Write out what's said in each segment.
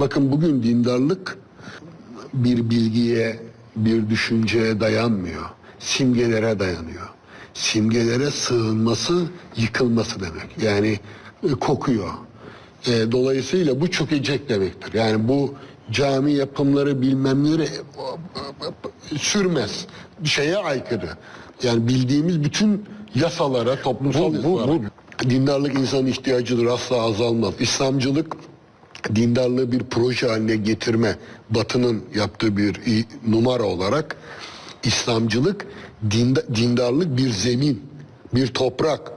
Bakın bugün dindarlık bir bilgiye, bir düşünceye dayanmıyor. Simgelere dayanıyor. Simgelere sığınması, yıkılması demek. Yani e, kokuyor. E, dolayısıyla bu çökecek demektir. Yani bu cami yapımları bilmemleri e, sürmez. Bir şeye aykırı. Yani bildiğimiz bütün yasalara, toplumsal Bu- bu- yasalara. Dindarlık insanın ihtiyacıdır, asla azalmaz. İslamcılık dindarlığı bir proje haline getirme batının yaptığı bir numara olarak İslamcılık dinda- dindarlık bir zemin, bir toprak.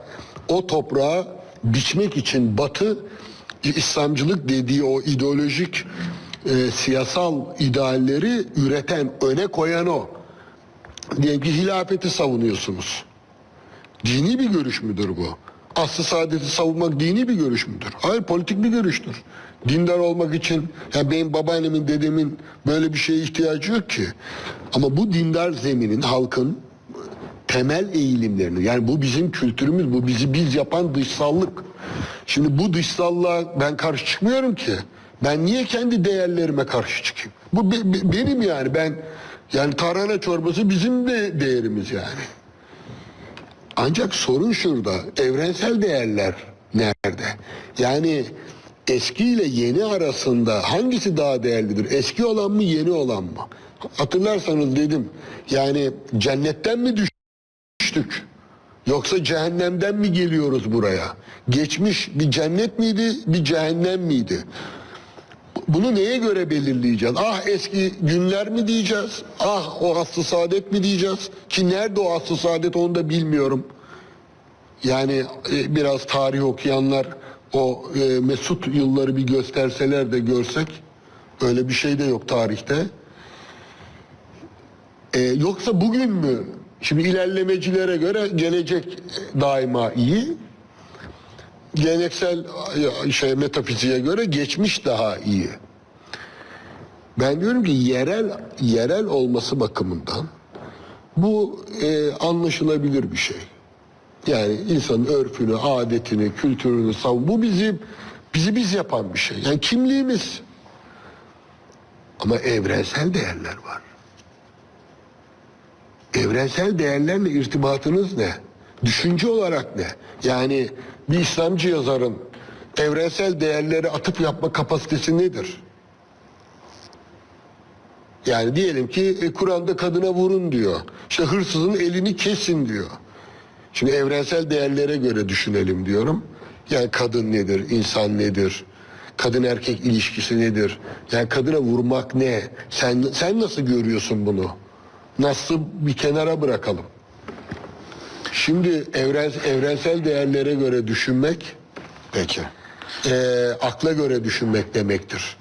O toprağı biçmek için batı İslamcılık dediği o ideolojik e, siyasal idealleri üreten, öne koyan o. Diyelim ki hilafeti savunuyorsunuz. Dini bir görüş müdür bu? Aslı saadeti savunmak dini bir görüş müdür? Hayır politik bir görüştür. Dindar olmak için ya benim babaannemin dedemin böyle bir şeye ihtiyacı yok ki. Ama bu dindar zeminin halkın temel eğilimlerini yani bu bizim kültürümüz bu bizi biz yapan dışsallık. Şimdi bu dışsallığa ben karşı çıkmıyorum ki. Ben niye kendi değerlerime karşı çıkayım? Bu be- be- benim yani ben yani tarhana çorbası bizim de değerimiz yani. Ancak sorun şurada. Evrensel değerler nerede? Yani eski ile yeni arasında hangisi daha değerlidir? Eski olan mı, yeni olan mı? Hatırlarsanız dedim. Yani cennetten mi düştük? Yoksa cehennemden mi geliyoruz buraya? Geçmiş bir cennet miydi, bir cehennem miydi? Bunu neye göre belirleyeceğiz? Ah eski günler mi diyeceğiz? Ah o aslı saadet mi diyeceğiz? Ki nerede o aslı saadet onu da bilmiyorum. Yani e, biraz tarih okuyanlar o e, mesut yılları bir gösterseler de görsek öyle bir şey de yok tarihte. E, yoksa bugün mü? Şimdi ilerlemecilere göre gelecek daima iyi. Geleneksel şey metafiziğe göre geçmiş daha iyi. Ben diyorum ki yerel yerel olması bakımından bu e, anlaşılabilir bir şey. Yani insanın örfünü, adetini, kültürünü savun. Bu bizim bizi biz yapan bir şey. Yani kimliğimiz. Ama evrensel değerler var. Evrensel değerlerle irtibatınız ne? Düşünce olarak ne? Yani bir İslamcı yazarın evrensel değerleri atıp yapma kapasitesi nedir? Yani diyelim ki e, Kur'an'da kadına vurun diyor. İşte hırsızın elini kesin diyor. Şimdi evrensel değerlere göre düşünelim diyorum. Yani kadın nedir, insan nedir, kadın erkek ilişkisi nedir? Yani kadına vurmak ne? Sen sen nasıl görüyorsun bunu? Nasıl bir kenara bırakalım. Şimdi evren, evrensel değerlere göre düşünmek Peki. eee, akla göre düşünmek demektir.